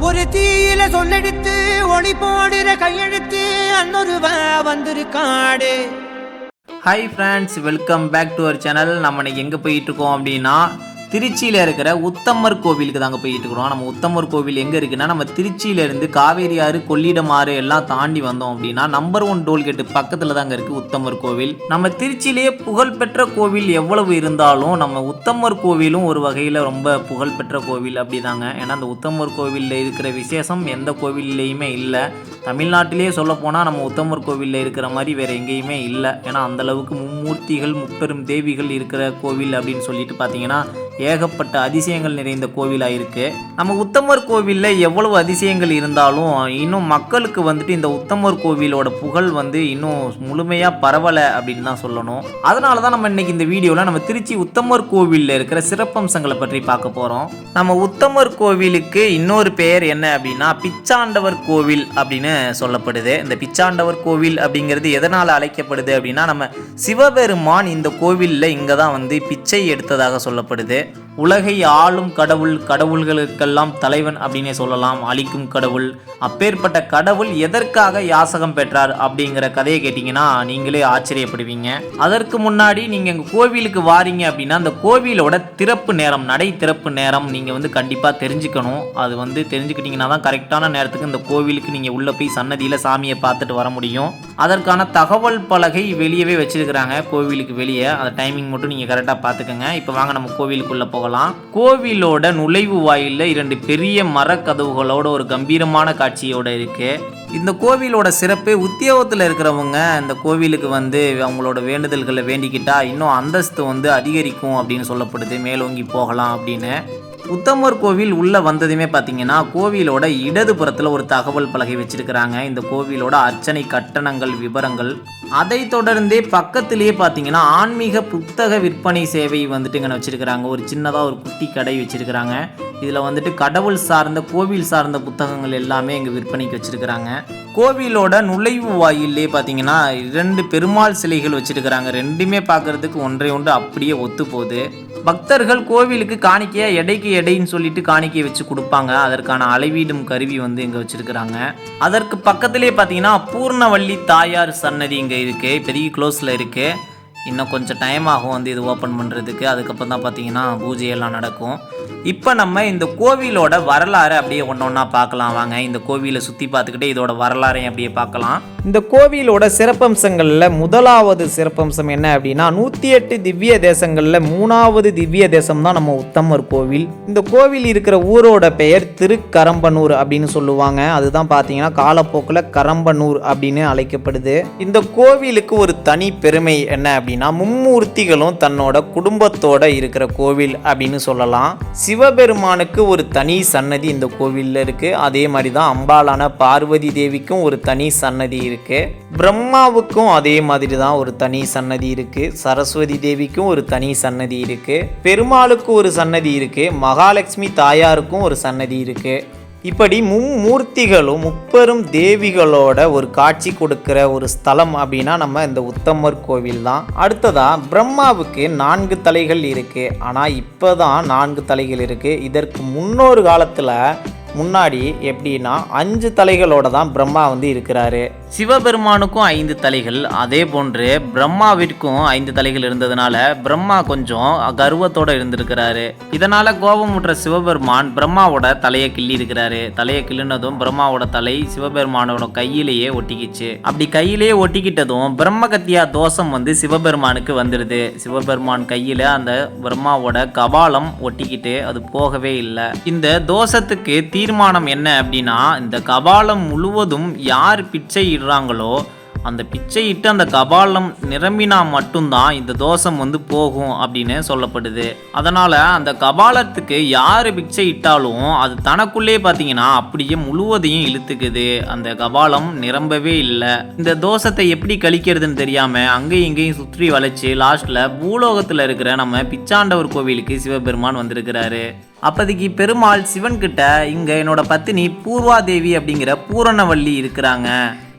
ஒரு தீயில சொல்லெடுத்து ஒளி போடுற கையெழுத்து அன்னொருவ வந்திருக்காடு. Hi friends welcome back to our channel நம்ம இன்னைக்கு எங்கே போயிட்டு இருக்கோம் அப்படின்னா திருச்சியில் இருக்கிற உத்தமர் கோவிலுக்கு தாங்க போயிட்டு இருக்கிறோம். நம்ம உத்தமர் கோவில் எங்கே இருக்குன்னா நம்ம திருச்சியிலேருந்து காவேரி ஆறு கொள்ளிடம் ஆறு எல்லாம் தாண்டி வந்தோம் அப்படின்னா நம்பர் ஒன் டோல்கேட்டு பக்கத்தில் தாங்க இருக்குது உத்தமர் கோவில். நம்ம திருச்சியிலேயே புகழ்பெற்ற கோவில் எவ்வளவு இருந்தாலும் நம்ம உத்தமர் கோவிலும் ஒரு வகையில் ரொம்ப புகழ்பெற்ற கோவில் அப்படிதாங்க. ஏன்னா அந்த உத்தமர் கோவிலில் இருக்கிற விசேஷம் எந்த கோவில்லையுமே இல்லை. தமிழ்நாட்டிலேயே சொல்லப்போனால் நம்ம உத்தமர் கோவிலில் இருக்கிற மாதிரி வேறு எங்கேயுமே இல்லை. ஏன்னா அந்த அளவுக்கு மும்மூர்த்திகள் முப்பெரும் தேவிகள் இருக்கிற கோவில் அப்படின்னு சொல்லிட்டு பார்த்தீங்கன்னா ஏகப்பட்ட அதிசயங்கள் நிறைந்த கோவிலாக இருக்குது நம்ம உத்தமர் கோவிலில் எவ்வளவு அதிசயங்கள் இருந்தாலும் இன்னும் மக்களுக்கு வந்துட்டு இந்த உத்தமர் கோவிலோட புகழ் வந்து இன்னும் முழுமையாக பரவலை அப்படின்னு தான் சொல்லணும். அதனால தான் நம்ம இன்னைக்கு இந்த வீடியோவில் நம்ம திருச்சி உத்தமர் கோவிலில் இருக்கிற சிறப்பம்சங்களை பற்றி பார்க்க போகிறோம் நம்ம உத்தமர் கோவிலுக்கு இன்னொரு பெயர் என்ன அப்படின்னா பிச்சாண்டவர் கோவில் அப்படின்னு சொல்லப்படுது. இந்த பிச்சாண்டவர் கோவில் அப்படிங்கிறது எதனால் அழைக்கப்படுது அப்படின்னா நம்ம சிவபெருமான் இந்த கோவிலில் இங்கே தான் வந்து பிச்சை எடுத்ததாக சொல்லப்படுது. it. உலகை ஆளும் கடவுள் கடவுள்களுக்கெல்லாம் தலைவன் அப்படின்னே சொல்லலாம் அழிக்கும் கடவுள். அப்பேற்பட்ட கடவுள் எதற்காக யாசகம் பெற்றார் அப்படிங்கிற கதையை கேட்டிங்கன்னா நீங்களே ஆச்சரியப்படுவீங்க. அதற்கு முன்னாடி நீங்கள் எங்கள் கோவிலுக்கு வாரீங்க அப்படின்னா அந்த கோவிலோட திறப்பு நேரம் நடை திறப்பு நேரம் நீங்கள் வந்து கண்டிப்பாக தெரிஞ்சுக்கணும். அது வந்து தெரிஞ்சுக்கிட்டிங்கன்னா தான் கரெக்டான நேரத்துக்கு இந்த கோவிலுக்கு நீங்கள் உள்ளே போய் சன்னதியில் சாமியை பார்த்துட்டு வர முடியும். அதற்கான தகவல் பலகை வெளியவே வச்சுருக்கிறாங்க கோவிலுக்கு வெளியே. அந்த டைமிங் மட்டும் நீங்கள் கரெக்டாக பார்த்துக்கோங்க. இப்போ வாங்க நம்ம கோவிலுக்குள்ளே போகலாம். கோவிலோட நுழைவு வாயிலில் இரண்டு பெரிய மரக்கதவுகளோட ஒரு கம்பீரமான காட்சியோட இருக்கு. இந்த கோவிலோட சிறப்பு உத்தியோகத்தில் இருக்கிறவங்க இந்த கோவிலுக்கு வந்து அவங்களோட வேண்டுதல்களை வேண்டிக்கிட்டா இன்னும் அந்தஸ்து வந்து அதிகரிக்கும் அப்படின்னு சொல்லப்படுது. மேலோங்கி போகலாம் அப்படின்னு. உத்தமர் கோவில் உள்ளே வந்ததுமே பார்த்தீங்கன்னா கோவிலோட இடதுபுறத்தில் ஒரு தகவல் பலகை வச்சுருக்கிறாங்க. இந்த கோவிலோட அர்ச்சனை கட்டணங்கள் விவரங்கள் அதை தொடர்ந்தே பக்கத்திலேயே பார்த்தீங்கன்னா ஆன்மீக புத்தக விற்பனை சேவை வந்துட்டு இங்கே வச்சிருக்கிறாங்க. ஒரு சின்னதாக ஒரு குட்டி கடை வச்சிருக்கிறாங்க. இதில் வந்துட்டு கடவுள் சார்ந்த கோவில் சார்ந்த புத்தகங்கள் எல்லாமே இங்கே விற்பனைக்கு வச்சுருக்கிறாங்க. கோவிலோட நுழைவு வாயிலே பார்த்தீங்கன்னா இரண்டு பெருமாள் சிலைகள் வச்சிருக்கிறாங்க. ரெண்டுமே பார்க்கறதுக்கு ஒன்றை ஒன்று அப்படியே ஒத்து போகுது பக்தர்கள் கோவிலுக்கு காணிக்கையா எடைக்கு எடைன்னு சொல்லிட்டு காணிக்கையை வச்சு கொடுப்பாங்க. அதற்கான அளவீடும் கருவி வந்து இங்கே வச்சிருக்கிறாங்க. அதற்கு பக்கத்திலே பார்த்தீங்கன்னா பூர்ணவள்ளி தாயார் சன்னதி இங்கே இருக்கு. பெரிய க்ளோஸில் இருக்குது இன்னும் கொஞ்சம் டைம் ஆகும் வந்து இது ஓப்பன் பண்ணுறதுக்கு அதுக்கப்புறம் தான் பார்த்தீங்கன்னா பூஜையெல்லாம் நடக்கும். இப்போ நம்ம இந்த கோவிலோட வரலாறு அப்படியே ஒன்று ஒன்றா பார்க்கலாம் வாங்க. இந்த கோவிலை சுற்றி பார்த்துக்கிட்டே இதோட வரலாறையும் அப்படியே பார்க்கலாம். இந்த கோவிலோட சிறப்பம்சங்களில் முதலாவது சிறப்பம்சம் என்ன அப்படின்னா நூற்றி எட்டு திவ்ய தேசங்களில் மூணாவது திவ்ய தேசம் தான் நம்ம உத்தமர் கோவில். இந்த கோவில் இருக்கிற ஊரோட பெயர் திருக்கரம்பனூர் அப்படின்னு சொல்லுவாங்க. அதுதான் பார்த்தீங்கன்னா காலப்போக்கில் கரம்பனூர் அப்படின்னு அழைக்கப்படுது. இந்த கோவிலுக்கு ஒரு தனி பெருமை என்ன அப்படின்னு அப்படின்னா மும்மூர்த்திகளும் தன்னோட குடும்பத்தோட இருக்கிற கோவில் அப்படின்னு சொல்லலாம். சிவபெருமானுக்கு ஒரு தனி சன்னதி இந்த கோவிலில் இருக்குது அதே மாதிரி தான் அம்பாளான பார்வதி தேவிக்கும் ஒரு தனி சன்னதி இருக்குது பிரம்மாவுக்கும் அதே மாதிரி தான் ஒரு தனி சன்னதி இருக்குது சரஸ்வதி தேவிக்கும் ஒரு தனி சன்னதி இருக்குது பெருமாளுக்கு ஒரு சன்னதி இருக்குது மகாலட்சுமி தாயாருக்கும் ஒரு சன்னதி இருக்குது இப்படி மும்மூர்த்திகளும் முப்பெரும் தேவிகளோட ஒரு காட்சி கொடுக்குற ஒரு ஸ்தலம் அப்படின்னா நம்ம இந்த உத்தமர் கோவில் தான். அடுத்ததா பிரம்மாவுக்கு நான்கு தலைகள் இருக்குது ஆனால் இப்போ தான் நான்கு தலைகள் இருக்குது இதற்கு முன்னொரு காலத்தில் முன்னாடி எப்படின்னா அஞ்சு தலைகளோட தான் பிரம்மா வந்து இருக்கிறாரு. சிவபெருமானுக்கும் ஐந்து தலைகள். அதே போன்று பிரம்மாவிற்கும் ஐந்து தலைகள் இருந்ததுனால பிரம்மா கொஞ்சம் கர்வத்தோட இருந்திருக்கிறாரு. இதனால கோபமுற்ற சிவபெருமான் பிரம்மாவோட தலையை கிள்ளி இருக்கிறாரு தலையை கிள்ளினதும் பிரம்மாவோட தலை சிவபெருமானோட கையிலேயே ஒட்டிக்கிச்சு. அப்படி கையிலேயே ஒட்டிக்கிட்டதும் பிரம்மகத்தியா தோஷம் வந்து சிவபெருமானுக்கு வந்துடுது சிவபெருமான் கையில அந்த பிரம்மாவோட கபாலம் ஒட்டிக்கிட்டு அது போகவே இல்லை. இந்த தோஷத்துக்கு தீர்மானம் என்ன அப்படின்னா இந்த கபாலம் முழுவதும் யார் பிச்சை இடுறாங்களோ அந்த பிச்சையிட்டு அந்த கபாலம் நிரம்பினா மட்டும்தான் இந்த தோஷம் வந்து போகும் அப்படின்னு சொல்லப்படுது. அதனால் அந்த கபாலத்துக்கு யார் பிச்சை இட்டாலும் அது தனக்குள்ளே பார்த்தீங்கன்னா அப்படியே முழுவதையும் இழுத்துக்குது. அந்த கபாலம் நிரம்பவே இல்லை. இந்த தோஷத்தை எப்படி கழிக்கிறதுன்னு தெரியாமல் அங்கேயும் இங்கேயும் சுற்றி வளைச்சு லாஸ்ட்டில் பூலோகத்தில் இருக்கிற நம்ம பிச்சாண்டவர் கோவிலுக்கு சிவபெருமான் வந்திருக்கிறாரு. அப்போதைக்கு பெருமாள் சிவன் கிட்ட இங்க என்னோட பத்தினி பூர்வாதேவி அப்படிங்கிற பூரணவள்ளி இருக்கிறாங்க.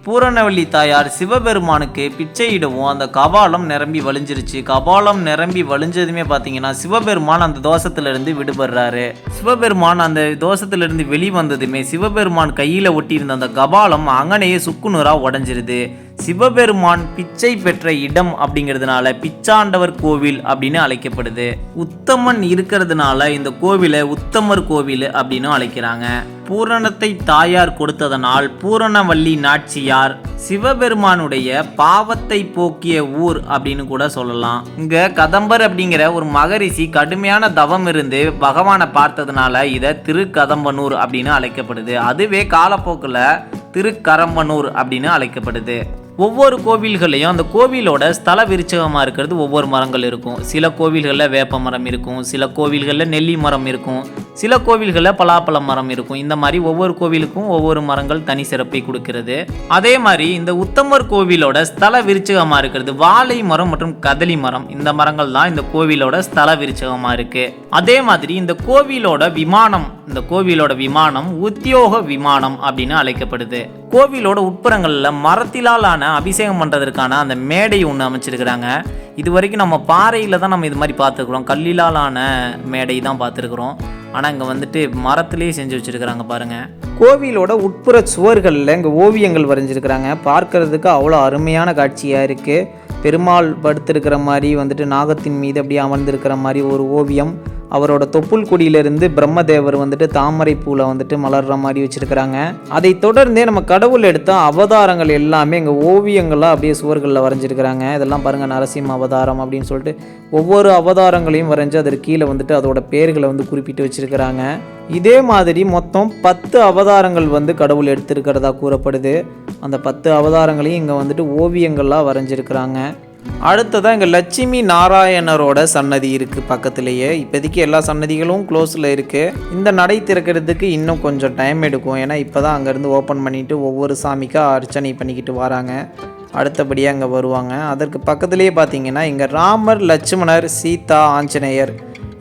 பூரணவள்ளி தாயார் சிவபெருமானுக்கு பிச்சையிடவும் அந்த கபாலம் நிரம்பி வழிஞ்சிருச்சு. கபாலம் நிரம்பி வழிஞ்சதுமே பார்த்தீங்கன்னா சிவபெருமான் அந்த தோஷத்திலிருந்து விடுபடுறாரு. சிவபெருமான் அந்த தோஷத்திலிருந்து வெளிவந்ததுமே சிவபெருமான் கையில் ஒட்டியிருந்த அந்த கபாலம் அங்கனையே சுக்குநூறாக உடஞ்சிருது. சிவபெருமான் பிச்சை பெற்ற இடம் அப்படிங்கிறதுனால பிச்சாண்டவர் கோவில் அப்படின்னு அழைக்கப்படுது. உத்தமன் இருக்கிறதுனால இந்த கோவிலை உத்தமர் கோவில் அப்படின்னு அழைக்கிறாங்க. பூரணத்தை தாயார் கொடுத்ததனால் பூரணவல்லி நாச்சியார் சிவபெருமானுடைய பாவத்தை போக்கிய ஊர் அப்படின்னு கூட சொல்லலாம். இங்க கதம்பர் அப்படிங்கிற ஒரு மகரிஷி கடுமையான தவம் இருந்து பகவானை பார்த்ததுனால இதை திருக்கதம்பனூர் அப்படின்னு அழைக்கப்படுது. அதுவே காலப்போக்கில் திருக்கரம்பனூர் அப்படின்னு அழைக்கப்படுது. ஒவ்வொரு கோவில்கள்லையும் அந்த கோவிலோட ஸ்தல விருச்சகமாக இருக்கிறது ஒவ்வொரு மரங்கள் இருக்கும். சில கோவில்களில் வேப்ப மரம் இருக்கும் சில கோவில்களில் நெல்லி மரம் இருக்கும். சில கோவில்களில் பலாப்பழ மரம் இருக்கும். இந்த மாதிரி ஒவ்வொரு கோவிலுக்கும் ஒவ்வொரு மரங்கள் தனி சிறப்பை கொடுக்கிறது. அதே மாதிரி இந்த உத்தமர் கோவிலோட ஸ்தல விருச்சகமாக இருக்கிறது வாழை மரம் மற்றும் கதலி மரம். இந்த மரங்கள் தான் இந்த கோவிலோட ஸ்தல விருச்சகமாக இருக்கு. அதே மாதிரி இந்த கோவிலோட விமானம் இந்த கோவிலோட விமானம் உத்தியோக விமானம் அப்படின்னு அழைக்கப்படுது. கோவிலோட உட்புறங்களில் மரத்திலாலான அபிஷேகம் பண்ணுறதுக்கான அந்த மேடை ஒன்று அமைச்சிருக்கிறாங்க. இது வரைக்கும் நம்ம பாறையில் தான் நம்ம இது மாதிரி பார்த்துருக்குறோம். கல்லிலாலான மேடை தான் பார்த்துருக்குறோம். ஆனால் இங்கே வந்துட்டு மரத்திலே செஞ்சு வச்சுருக்கிறாங்க பாருங்கள் கோவிலோட உட்புற சுவர்களில் இங்கே ஓவியங்கள் வரைஞ்சிருக்கிறாங்க. பார்க்கறதுக்கு அவ்வளோ அருமையான காட்சியாக இருக்குது பெருமாள் படுத்திருக்கிற மாதிரி வந்துட்டு நாகத்தின் மீது அப்படியே அமர்ந்திருக்கிற மாதிரி ஒரு ஓவியம். அவரோட தொப்புள் கொடியிலிருந்து பிரம்மதேவர் வந்துட்டு தாமரை பூவில் வந்துட்டு மலர்ற மாதிரி வச்சுருக்கிறாங்க. அதை தொடர்ந்தே நம்ம கடவுள் எடுத்த அவதாரங்கள் எல்லாமே இங்கே ஓவியங்களாக அப்படியே சுவர்களில் வரைஞ்சிருக்கிறாங்க. இதெல்லாம் பாருங்கள் நரசிம்ம அவதாரம் அப்படின்னு சொல்லிட்டு ஒவ்வொரு அவதாரங்களையும் வரைஞ்சி அதற்கு கீழே வந்துட்டு அதோட பேர்களை வந்து குறிப்பிட்டு வச்சுருக்கிறாங்க. இதே மாதிரி மொத்தம் பத்து அவதாரங்கள் வந்து கடவுள் எடுத்திருக்கிறதா கூறப்படுது. அந்த பத்து அவதாரங்களையும் இங்கே வந்துட்டு ஓவியங்களாக வரைஞ்சிருக்கிறாங்க. அடுத்ததாக இங்கே லட்சுமி நாராயணரோட சன்னதி இருக்குது பக்கத்துலேயே. இப்போதைக்கு எல்லா சன்னதிகளும் க்ளோஸில் இருக்குது இந்த நடை திறக்கிறதுக்கு இன்னும் கொஞ்சம் டைம் எடுக்கும். ஏன்னா இப்போ தான் அங்கேருந்து ஓப்பன் பண்ணிவிட்டு ஒவ்வொரு சாமிக்காக அர்ச்சனை பண்ணிக்கிட்டு வராங்க. அடுத்தபடியாக அங்கே வருவாங்க. அதற்கு பக்கத்துலேயே பார்த்தீங்கன்னா இங்கே ராமர் லட்சுமணர் சீதா ஆஞ்சநேயர்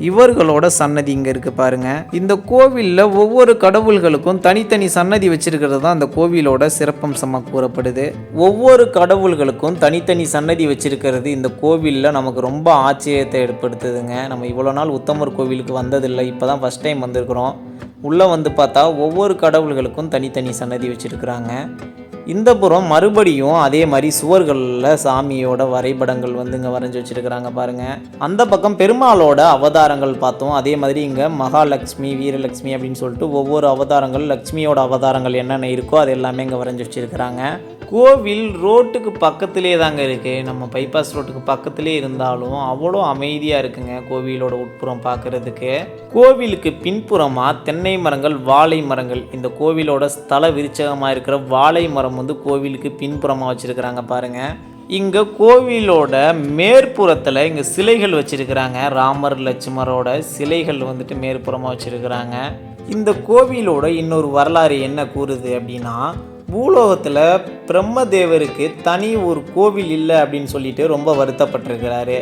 இவர்களோட சன்னதி இங்கே இருக்குது பாருங்க. இந்த கோவிலில் ஒவ்வொரு கடவுள்களுக்கும் தனித்தனி சன்னதி வச்சிருக்கிறது தான் இந்த கோவிலோட சிறப்பம்சமாக கூறப்படுது. ஒவ்வொரு கடவுள்களுக்கும் தனித்தனி சன்னதி வச்சிருக்கிறது இந்த கோவிலில் நமக்கு ரொம்ப ஆச்சரியத்தை ஏற்படுத்துதுங்க. நம்ம இவ்வளோ நாள் உத்தமர் கோவிலுக்கு வந்ததில்லை இப்போ தான் ஃபஸ்ட் டைம் வந்திருக்கிறோம். உள்ளே வந்து பார்த்தா ஒவ்வொரு கடவுள்களுக்கும் தனித்தனி சன்னதி வச்சுருக்குறாங்க. இந்த புறம் மறுபடியும் அதே மாதிரி சுவர்களில் சாமியோட வரைபடங்கள் வந்து இங்கே வரைஞ்சி வச்சுருக்கிறாங்க பாருங்கள் அந்த பக்கம் பெருமாளோட அவதாரங்கள் பார்த்தோம். அதே மாதிரி இங்கே மகாலட்சுமி வீரலட்சுமி அப்படின்னு சொல்லிட்டு ஒவ்வொரு அவதாரங்கள் லக்ஷ்மியோட அவதாரங்கள் என்னென்ன இருக்கோ அது எல்லாமே இங்கே வரைஞ்சி வச்சுருக்கிறாங்க. கோவில் ரோட்டுக்கு பக்கத்திலே தாங்க இருக்குது நம்ம பைபாஸ் ரோட்டுக்கு பக்கத்திலே இருந்தாலும் அவ்வளோ அமைதியாக இருக்குங்க கோவிலோட உட்புறம் பார்க்குறதுக்கு கோவிலுக்கு பின்புறமாக தென்னை மரங்கள் வாழை மரங்கள் இந்த கோவிலோட ஸ்தல விருச்சகமாக இருக்கிற வாழை மரம் வந்து கோவிலுக்கு பின்புறமாக வச்சுருக்கிறாங்க பாருங்கள் இங்கே கோவிலோட மேற்புறத்தில் இங்கே சிலைகள் வச்சுருக்கிறாங்க. ராமர் லட்சுமரோட சிலைகள் வந்துட்டு மேற்புறமாக வச்சுருக்கிறாங்க. இந்த கோவிலோட இன்னொரு வரலாறு என்ன கூறுது அப்படின்னா பூலோகத்தில் பிரம்மதேவருக்கு தனி ஒரு கோவில் இல்லை அப்படின்னு சொல்லிட்டு ரொம்ப வருத்தப்பட்டிருக்கிறாரு.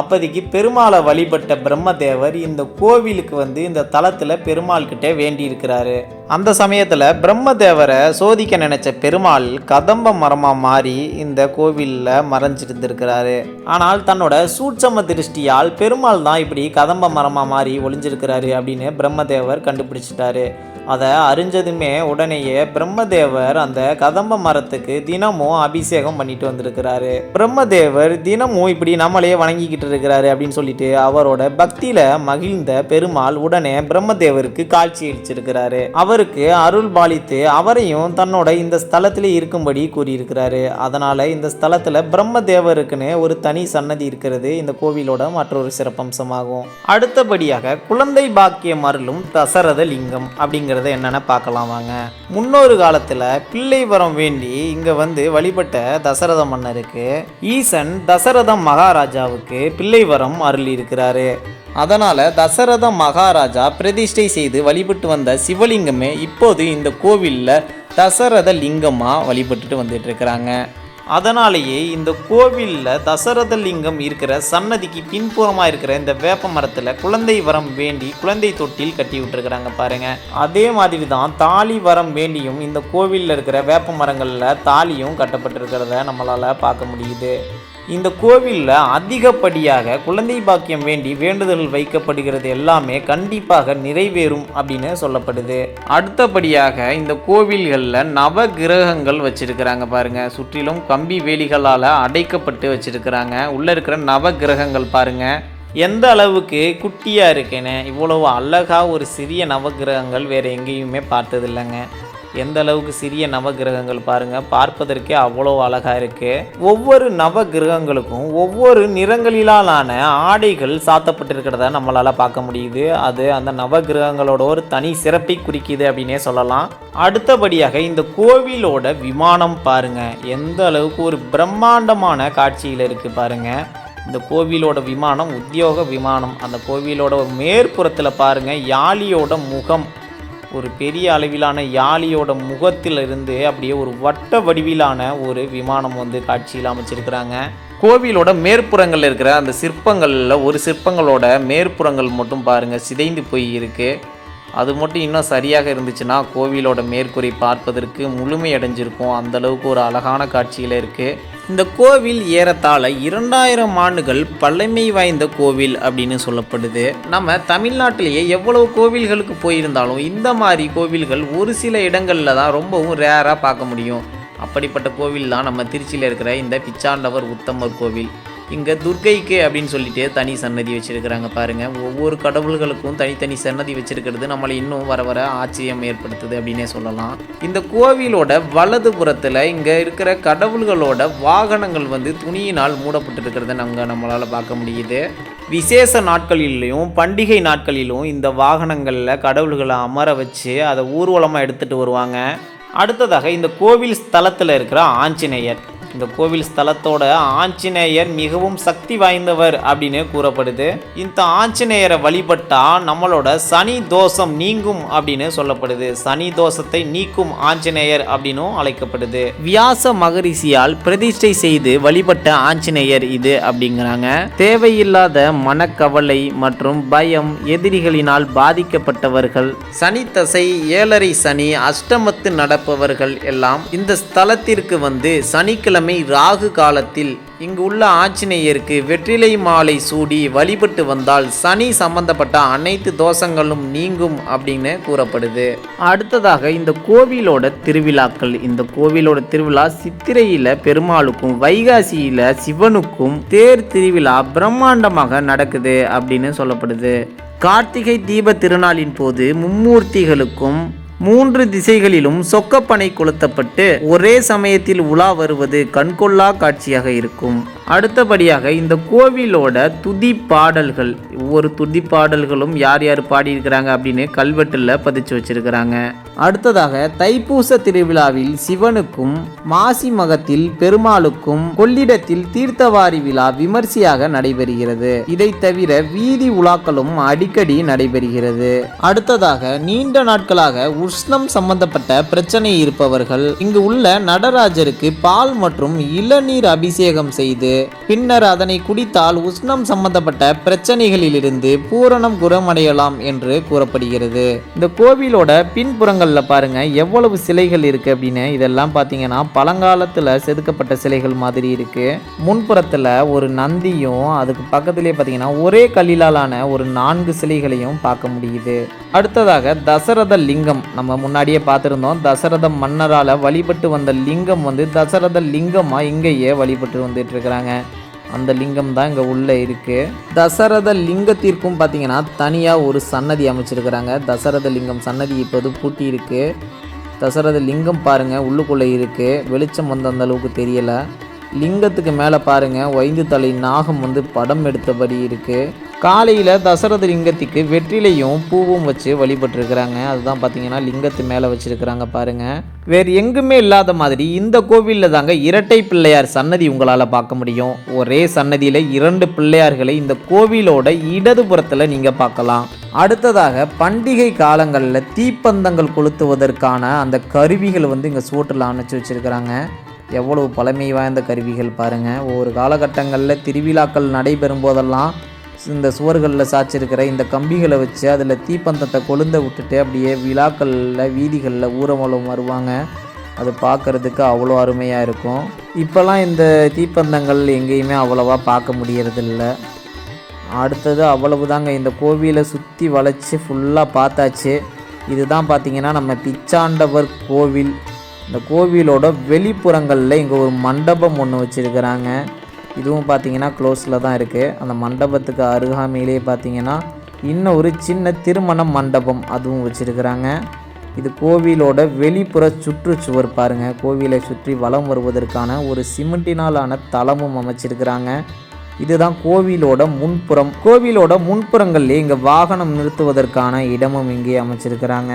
அப்போதைக்கு பெருமாளை வழிபட்ட பிரம்மதேவர் இந்த கோவிலுக்கு வந்து இந்த தளத்தில் பெருமாள் கிட்டே வேண்டியிருக்கிறாரு. அந்த சமயத்தில் பிரம்மதேவரை சோதிக்க நினைச்ச பெருமாள் கதம்ப மரமாக மாறி இந்த கோவிலில் மறைஞ்சிருந்திருக்கிறாரு. ஆனால் தன்னோட சூட்சம திருஷ்டியால் பெருமாள் தான் இப்படி கதம்ப மரமாக மாறி ஒளிஞ்சிருக்கிறாரு அப்படின்னு பிரம்மதேவர் கண்டுபிடிச்சிட்டாரு. அதை அறிஞ்சதுமே உடனேயே பிரம்மதேவர் அந்த கதம்ப மரத்துக்கு தினமும் அபிஷேகம் பண்ணிட்டு வந்திருக்கிறாரு. பிரம்மதேவர் தினமும் இப்படி நம்மளையே வணங்கிக்கிட்டு இருக்கிறாரு அப்படின்னு சொல்லிட்டு அவரோட பக்தியில மகிழ்ந்த பெருமாள் உடனே பிரம்மதேவருக்கு காட்சி அளிச்சிருக்கிறாரு. அவருக்கு அருள் பாலித்து அவரையும் தன்னோட இந்த ஸ்தலத்தில் இருக்கும்படி கூறியிருக்கிறாரு. அதனால இந்த ஸ்தலத்துல பிரம்மதேவருக்குன்னு ஒரு தனி சன்னதி இருக்கிறது. இந்த கோவிலோட மற்றொரு சிறப்பம்சமாகும். அடுத்தபடியாக குழந்தை பாக்கியம் அருளும் தசரத லிங்கம் அப்படிங்கிறத என்னென்ன பார்க்கலாம் வாங்க. முன்னொரு காலத்தில் பிள்ளை வரம் வேண்டி இங்கே வந்து வழிபட்ட தசரத மன்னருக்கு ஈசன் தசரத மகாராஜாவுக்கு பிள்ளை வரம் அருளி இருக்கிறாரு அதனால் தசரத மகாராஜா பிரதிஷ்டை செய்து வழிபட்டு வந்த சிவலிங்கமே இப்போது இந்த கோவிலில் தசரத லிங்கமாக வழிபட்டுட்டு வந்துட்டு இருக்கிறாங்க. அதனாலேயே இந்த கோவிலில் தசரத லிங்கம் இருக்கிற சன்னதிக்கு பின்புறமாக இருக்கிற இந்த வேப்ப மரத்தில் குழந்தை வரம் வேண்டி குழந்தை தொட்டில் கட்டி விட்டுருக்குறாங்க பாருங்க. அதே மாதிரி தான் தாலி வரம் வேண்டியும் இந்த கோவிலில் இருக்கிற வேப்ப மரங்களில் தாலியும் கட்டப்பட்டிருக்கிறத நம்மளால் பார்க்க முடியுது. இந்த கோவிலில் அதிகப்படியாக குழந்தை பாக்கியம் வேண்டி வேண்டுதல் வைக்கப்படுகிறது எல்லாமே கண்டிப்பாக நிறைவேறும் அப்படின்னு சொல்லப்படுது. அடுத்தபடியாக இந்த கோவில்களில் நவ கிரகங்கள் வச்சிருக்கிறாங்க பாருங்க. சுற்றிலும் கம்பி வேலிகளால் அடைக்கப்பட்டு வச்சிருக்கிறாங்க. உள்ளே இருக்கிற நவ கிரகங்கள் பாருங்க. எந்த அளவுக்கு குட்டியாக இருக்குன்னு இவ்வளவு அழகாக ஒரு சிறிய நவகிரகங்கள் வேறு எங்கேயுமே பார்த்ததில்லைங்க. எந்த அளவுக்கு சிறிய நவகிரகங்கள் பாருங்க பார்ப்பதற்கே அவ்வளோ அழகா இருக்கு. ஒவ்வொரு நவகிரகங்களுக்கும் ஒவ்வொரு நிறங்களிலான ஆடைகள் சாத்தப்பட்டிருக்கிறத நம்மளால பார்க்க முடியுது. அது அந்த நவகிரகங்களோட ஒரு தனி சிறப்பை குறிக்குது அப்படின்னே சொல்லலாம். அடுத்தபடியாக இந்த கோவிலோட விமானம் பாருங்க. எந்த அளவுக்கு ஒரு பிரம்மாண்டமான காட்சியில் இருக்கு பாருங்க. இந்த கோவிலோட விமானம் உத்தியோக விமானம். அந்த கோவிலோட மேற்புறத்தில் பாருங்கள் யாழியோட முகம். ஒரு பெரிய அளவிலான யாழியோட முகத்தில் இருந்து அப்படியே ஒரு வட்ட வடிவிலான ஒரு விமானம் வந்து காட்சியில் அமைச்சிருக்கிறாங்க. கோவிலோட மேற்புறங்களில் இருக்கிற அந்த சிற்பங்களில் ஒரு சிற்பங்களோட மேற்புறங்கள் மட்டும் பாருங்கள் சிதைந்து போய் இருக்குது அது மட்டும் இன்னும் சரியாக இருந்துச்சுன்னா கோவிலோட மேற்கூரை பார்ப்பதற்கு முழுமையடைஞ்சிருக்கும் அந்த அளவுக்கு ஒரு அழகான காட்சியில் இருக்குது இந்த கோவில் ஏறத்தாழ இரண்டாயிரம் ஆண்டுகள் பழமை வாய்ந்த கோவில் அப்படின்னு சொல்லப்படுது. நம்ம தமிழ்நாட்டிலேயே எவ்வளவு கோவில்களுக்கு போயிருந்தாலும் இந்த மாதிரி கோவில்கள் ஒரு சில இடங்களில் தான் ரொம்பவும் ரேராக பார்க்க முடியும். அப்படிப்பட்ட கோவில் தான் நம்ம திருச்சியில் இருக்கிற இந்த பிச்சாண்டவர் உத்தமர் கோவில். இங்கே துர்க்கைக்கு அப்படின்னு சொல்லிட்டு தனி சன்னதி வச்சுருக்கிறாங்க பாருங்க. ஒவ்வொரு கடவுள்களுக்கும் தனித்தனி சன்னதி வச்சுருக்கிறது நம்மளை இன்னும் வர வர ஆச்சரியம் ஏற்படுத்துது அப்படின்னே சொல்லலாம். இந்த கோவிலோட வலது புறத்தில் இங்கே இருக்கிற கடவுள்களோட வாகனங்கள் வந்து துணியினால் மூடப்பட்டிருக்கிறத நாங்கள் நம்மளால் பார்க்க முடியுது. விசேஷ நாட்களிலையும் பண்டிகை நாட்களிலும் இந்த வாகனங்களில் கடவுள்களை அமர வச்சு அதை ஊர்வலமாக எடுத்துகிட்டு வருவாங்க. அடுத்ததாக இந்த கோவில் ஸ்தலத்தில் இருக்கிற ஆஞ்சநேயர். இந்த கோவில் ஸ்தலத்தோட ஆஞ்சநேயர் மிகவும் சக்தி வாய்ந்தவர் அப்படின்னு கூறப்படுது. இந்த ஆஞ்சநேயரை வழிபட்டா நம்மளோட சனி தோஷம் நீங்கும் அப்படின்னு சொல்லப்படுது. சனி தோஷத்தை நீக்கும் ஆஞ்சநேயர் அப்படின்னும் அழைக்கப்படுது. வியாச மகரிஷியால் பிரதிஷ்டை செய்து வழிபட்ட ஆஞ்சநேயர் இது அப்படிங்கிறாங்க. தேவையில்லாத மனக்கவலை மற்றும் பயம் எதிரிகளினால் பாதிக்கப்பட்டவர்கள் சனி தசை ஏழரை சனி அஷ்டமத்து நடப்பவர்கள் எல்லாம் இந்த ஸ்தலத்திற்கு வந்து சனிக்கிழமை ராகு காலத்தில் இங்கு உள்ள ஆஞ்சநேயருக்கு வெற்றிலை மாலை சூடி வழிபட்டு வந்தால் சனி சம்பந்தப்பட்ட அனைத்து தோஷங்களும் நீங்கும் அப்படின்னு கூறப்படுது. அடுத்ததாக இந்த கோவிலோட திருவிழாக்கள் இந்த கோவிலோட திருவிழா சித்திரையில பெருமாளுக்கும் வைகாசியில சிவனுக்கும் தேர் திருவிழா பிரம்மாண்டமாக நடக்குது அப்படின்னு சொல்லப்படுது. கார்த்திகை தீப திருநாளின் போது மும்மூர்த்திகளுக்கும் மூன்று திசைகளிலும் சொக்கப்பனை கொளுத்தப்பட்டு ஒரே சமயத்தில் உலா வருவது கண்கொள்ளா காட்சியாக இருக்கும். அடுத்தபடியாக இந்த கோவிலோட துதி பாடல்கள் ஒவ்வொரு துதி பாடல்களும் யார் யார் பாடியிருக்கிறாங்க அப்படின்னு கல்வெட்டில் பதிச்சு வச்சிருக்கிறாங்க. அடுத்ததாக தைப்பூச திருவிழாவில் சிவனுக்கும் மாசி மகத்தில் பெருமாளுக்கும் கொள்ளிடத்தில் தீர்த்தவாரி விழா விமர்சையாக நடைபெறுகிறது. இதை தவிர வீதி உலாக்களும் அடிக்கடி நடைபெறுகிறது. அடுத்ததாக நீண்ட நாட்களாக உஷ்ணம் சம்பந்தப்பட்ட பிரச்சனை இருப்பவர்கள் இங்கு உள்ள நடராஜருக்கு பால் மற்றும் இளநீர் அபிஷேகம் செய்து பின்னர் அதனை குடித்தால் உஷ்ணம் சம்பந்தப்பட்ட பிரச்சனைகளிலிருந்து பூரணம் குணமடையலாம் என்று கூறப்படுகிறது. இந்த கோவிலோட பின்புறங்களில் பாருங்க எவ்வளவு சிலைகள் இருக்கு அப்படின்னு. இதெல்லாம் பார்த்தீங்கன்னா பழங்காலத்தில் செதுக்கப்பட்ட சிலைகள் மாதிரி இருக்கு. முன்புறத்தில் ஒரு நந்தியும் அதுக்கு பக்கத்திலே பார்த்தீங்கன்னா ஒரே கல்லிலாலான ஒரு நான்கு சிலைகளையும் பார்க்க முடியுது. அடுத்ததாக தசரத லிங்கம். நம்ம முன்னாடியே பார்த்துருந்தோம் தசரத மன்னரால் வழிபட்டு வந்த லிங்கம் வந்து தசரத லிங்கமாக இங்கேயே வழிபட்டு வந்துட்டு இருக்கிறாங்க. அந்த லிங்கம் தான் இங்கே உள்ளே இருக்குது தசரத லிங்கத்திற்கும் பார்த்தீங்கன்னா தனியாக ஒரு சன்னதி அமைச்சிருக்கிறாங்க. தசரத லிங்கம் சன்னதி இப்போது பூட்டி இருக்குது தசரத லிங்கம் பாருங்கள் உள்ளுக்குள்ளே இருக்குது வெளிச்சம் வந்து அந்த அளவுக்கு தெரியலை. லிங்கத்துக்கு மேலே பாருங்கள் வைந்து தலை நாகம் வந்து படம் எடுத்தபடி இருக்குது காலையில் தசரத லிங்கத்துக்கு வெற்றிலையும் பூவும் வச்சு வழிபட்டுருக்கிறாங்க. அதுதான் பார்த்தீங்கன்னா லிங்கத்து மேலே வச்சுருக்கிறாங்க பாருங்கள் வேறு எங்குமே இல்லாத மாதிரி இந்த கோவிலில் தாங்க இரட்டை பிள்ளையார் சன்னதி உங்களால் பார்க்க முடியும். ஒரே சன்னதியில் இரண்டு பிள்ளையார்களை இந்த கோவிலோட இடதுபுறத்தில் நீங்கள் பார்க்கலாம். அடுத்ததாக பண்டிகை காலங்களில் தீப்பந்தங்கள் கொளுத்துவதற்கான அந்த கருவிகள் வந்து இங்கே சூட்டில் அணைச்சி வச்சுருக்கிறாங்க. எவ்வளவு பழமை வாய்ந்த கருவிகள் பாருங்கள் ஒவ்வொரு காலகட்டங்களில் திருவிழாக்கள் நடைபெறும் போதெல்லாம் இந்த சுவர்களில் சாய்ச்சிருக்கிற இந்த கம்பிகளை வச்சு அதில் தீப்பந்தத்தை கொழுந்த விட்டுட்டு அப்படியே விழாக்களில் வீதிகளில் ஊரமலம் வருவாங்க. அது பார்க்குறதுக்கு அவ்வளோ அருமையாக இருக்கும். இப்போல்லாம் இந்த தீப்பந்தங்கள் எங்கேயுமே அவ்வளோவா பார்க்க முடியறதில்ல. அடுத்தது அவ்வளவு தாங்க இந்த கோவிலை சுற்றி வளைச்சி ஃபுல்லாக பார்த்தாச்சு. இதுதான் பார்த்திங்கன்னா நம்ம பிச்சாண்டவர் கோவில். இந்த கோவிலோட வெளிப்புறங்களில் இங்கே ஒரு மண்டபம் ஒன்று வச்சுருக்கிறாங்க. இதுவும் பார்த்தீங்கன்னா க்ளோஸில் தான் இருக்குது அந்த மண்டபத்துக்கு அருகாமையிலே பார்த்தீங்கன்னா இன்னும் ஒரு சின்ன திருமண மண்டபம் அதுவும் வச்சுருக்கிறாங்க. இது கோவிலோட வெளிப்புற சுற்றுச்சுவர் பாருங்க. கோவிலை சுற்றி வலம் வருவதற்கான ஒரு சிமெண்டினாலான தளமும் அமைச்சிருக்கிறாங்க. இதுதான் கோவிலோட முன்புறம். கோவிலோட முன்புறங்கள்லேயே இங்கே வாகனம் நிறுத்துவதற்கான இடமும் இங்கே அமைச்சிருக்கிறாங்க.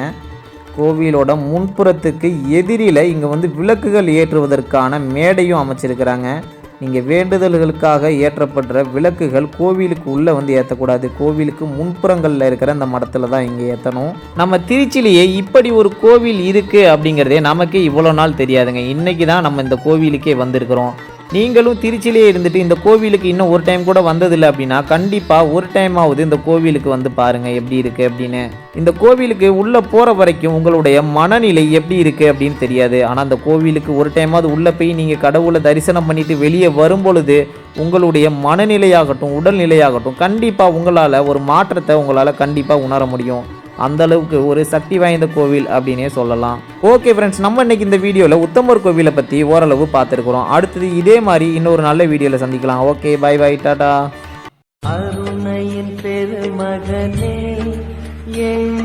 கோவிலோட முன்புறத்துக்கு எதிரில் இங்கே வந்து விளக்குகள் ஏற்றுவதற்கான மேடையும் அமைச்சிருக்கிறாங்க. நீங்கள் வேண்டுதல்களுக்காக ஏற்றப்படுற விளக்குகள் கோவிலுக்கு உள்ளே வந்து ஏற்றக்கூடாது கோவிலுக்கு முன்புறங்களில் இருக்கிற அந்த மடத்தில் தான் இங்கே ஏற்றணும் நம்ம திருச்சிலேயே இப்படி ஒரு கோவில் இருக்குது அப்படிங்கிறதே நமக்கு இவ்வளோ நாள் தெரியாதுங்க. இன்றைக்கி தான் நம்ம இந்த கோவிலுக்கே வந்திருக்கிறோம். நீங்களும் திருச்சியிலே இருந்துட்டு இந்த கோவிலுக்கு இன்னும் ஒரு டைம் கூட வந்ததில்லை அப்படின்னா கண்டிப்பாக ஒரு டைம் ஆகுது இந்த கோவிலுக்கு வந்து பாருங்கள் எப்படி இருக்குது அப்படின்னு. இந்த கோவிலுக்கு உள்ளே போகிற வரைக்கும் உங்களுடைய மனநிலை எப்படி இருக்குது அப்படின்னு தெரியாது. ஆனால் அந்த கோவிலுக்கு ஒரு டைமாவது உள்ளே போய் நீங்கள் கடவுளை தரிசனம் பண்ணிவிட்டு வெளியே வரும்பொழுது உங்களுடைய மனநிலையாகட்டும் உடல்நிலையாகட்டும் கண்டிப்பாக உங்களால் ஒரு மாற்றத்தை உங்களால் கண்டிப்பாக உணர முடியும். அந்த அளவுக்கு ஒரு சக்தி வாய்ந்த கோவில் அப்படின்னே சொல்லலாம். ஓகே ஃப்ரெண்ட்ஸ் நம்ம இன்னைக்கு இந்த வீடியோவில் உத்தமர் கோவிலை பற்றி ஓரளவு பார்த்துருக்குறோம். அடுத்தது இதே மாதிரி இன்னொரு நல்ல வீடியோவில் சந்திக்கலாம். Okay bye bye tata. அருணையின் பெருமகனே என்